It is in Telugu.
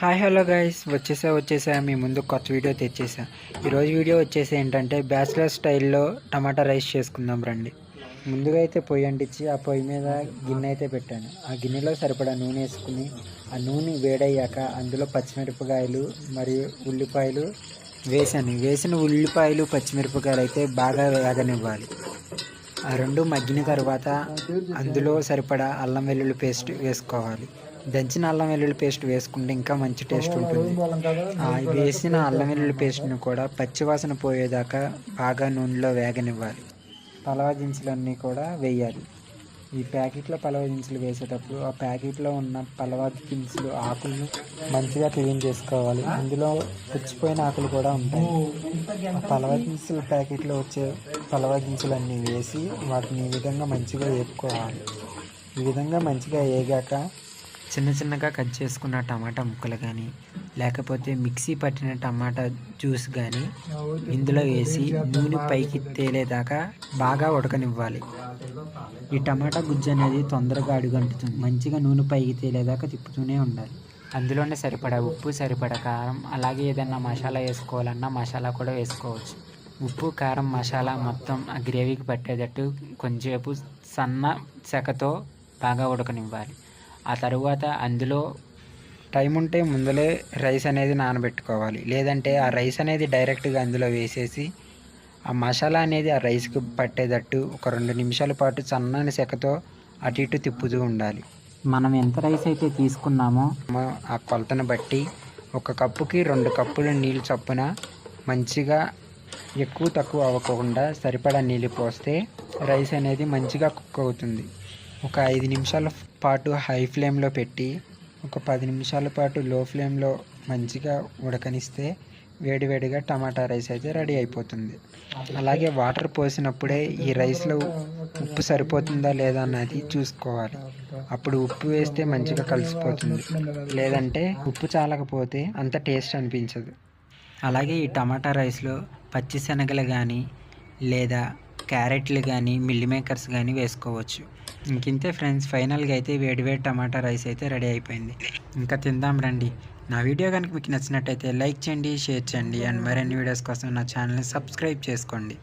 హాయ్ హలో గైస్ వచ్చేసా వచ్చేసా. మీ ముందు కొత్త వీడియో తెచ్చేసా. ఈరోజు వీడియో వచ్చేసి ఏంటంటే బ్యాచిలర్ స్టైల్లో టమాటా రైస్ చేసుకుందాం రండి. ముందుగా అయితే పొయ్యి అంటించి ఆ పొయ్యి మీద గిన్నె అయితే పెట్టాను. ఆ గిన్నెలో సరిపడా నూనె వేసుకుని ఆ నూనె వేడయ్యాక అందులో పచ్చిమిరపకాయలు మరియు ఉల్లిపాయలు వేసాను. వేసిన ఉల్లిపాయలు పచ్చిమిరపకాయలు అయితే బాగా వేగనివ్వాలి. ఆ రెండు మగ్గిన తర్వాత అందులో సరిపడా అల్లం వెల్లుల్లి పేస్ట్ వేసుకోవాలి. దంచిన అల్లం వెల్లుల్లి పేస్ట్ వేసుకుంటే ఇంకా మంచి టేస్ట్ ఉంటుంది. ఆ వేసిన అల్లం వెల్లుల్లి పేస్ట్ను కూడా పచ్చివాసన పోయేదాకా బాగా నూనెలో వేగనివ్వాలి. పలవ దినుసులన్నీ కూడా వేయాలి. ఈ ప్యాకెట్లో పలవ దినుసులు వేసేటప్పుడు ఆ ప్యాకెట్లో ఉన్న పలవ దినుసులు ఆకులను మంచిగా క్లీన్ చేసుకోవాలి. అందులో పుచ్చిపోయిన ఆకులు కూడా ఉంటాయి. ఆ పలవ దినుసుల ప్యాకెట్లో వచ్చే పలవ దినుసులన్నీ వేసి వాటిని ఈ విధంగా మంచిగా వేపుకోవాలి. ఈ విధంగా మంచిగా వేగాక చిన్న చిన్నగా కట్ చేసుకున్న టమాటా ముక్కలు కానీ లేకపోతే మిక్సీ పట్టిన టమాటా జ్యూస్ కానీ ఇందులో వేసి నూనె పైకి తేలేదాకా బాగా ఉడకనివ్వాలి. ఈ టమాటా గుజ్జు అనేది తొందరగా అడుగంటుతుంది. మంచిగా నూనె పైకి తేలేదాకా తిప్పుతూనే ఉండాలి. అందులోనే సరిపడా ఉప్పు సరిపడా కారం అలాగే ఏదైనా మసాలా వేసుకోవాలన్నా మసాలా కూడా వేసుకోవచ్చు. ఉప్పు కారం మసాలా మొత్తం ఆ గ్రేవీకి పట్టేటట్టు కొంచెంసేపు సన్న చెక్కతో బాగా ఉడకనివ్వాలి. ఆ తరువాత అందులో టైం ఉంటే ముందలే రైస్ అనేది నానబెట్టుకోవాలి. లేదంటే ఆ రైస్ అనేది డైరెక్ట్గా అందులో వేసేసి ఆ మసాలా అనేది ఆ రైస్కి పట్టేటట్టు ఒక రెండు నిమిషాల పాటు సన్నని సెకతో అటు ఇటు తిప్పుతూ ఉండాలి. మనం ఎంత రైస్ అయితే తీసుకున్నామో ఆ కొలతను బట్టి ఒక కప్పుకి రెండు కప్పులు నీళ్ళు చొప్పున మంచిగా ఎక్కువ తక్కువ అవ్వకుండా సరిపడా నీళ్ళు పోస్తే రైస్ అనేది మంచిగా కుక్ అవుతుంది. ఒక ఐదు నిమిషాల పాటు హై ఫ్లేమ్లో పెట్టి ఒక పది నిమిషాల పాటు లో ఫ్లేమ్లో మంచిగా ఉడకనిస్తే వేడివేడిగా టమాటా రైస్ అయితే రెడీ అయిపోతుంది. అలాగే వాటర్ పోసినప్పుడే ఈ రైస్లో ఉప్పు సరిపోతుందా లేదా అన్నది చూసుకోవాలి. అప్పుడు ఉప్పు వేస్తే మంచిగా కలిసిపోతుంది. లేదంటే ఉప్పు చాలకపోతే అంత టేస్ట్ అనిపించదు. అలాగే ఈ టమాటా రైస్లో పచ్చిశనగలు కానీ లేదా క్యారెట్లు కానీ మిల్లీ మేకర్స్ కానీ వేసుకోవచ్చు. ఇంకింతే ఫ్రెండ్స్ ఫైనల్గా అయితే వేడివేడి టమాటా రైస్ అయితే రెడీ అయిపోయింది. ఇంకా తిందాం రండి. నా వీడియో కనుక మీకు నచ్చినట్టయితే లైక్ చేయండి షేర్ చేయండి అండ్ మరిన్ని వీడియోస్ కోసం నా ఛానల్ని సబ్స్క్రైబ్ చేసుకోండి.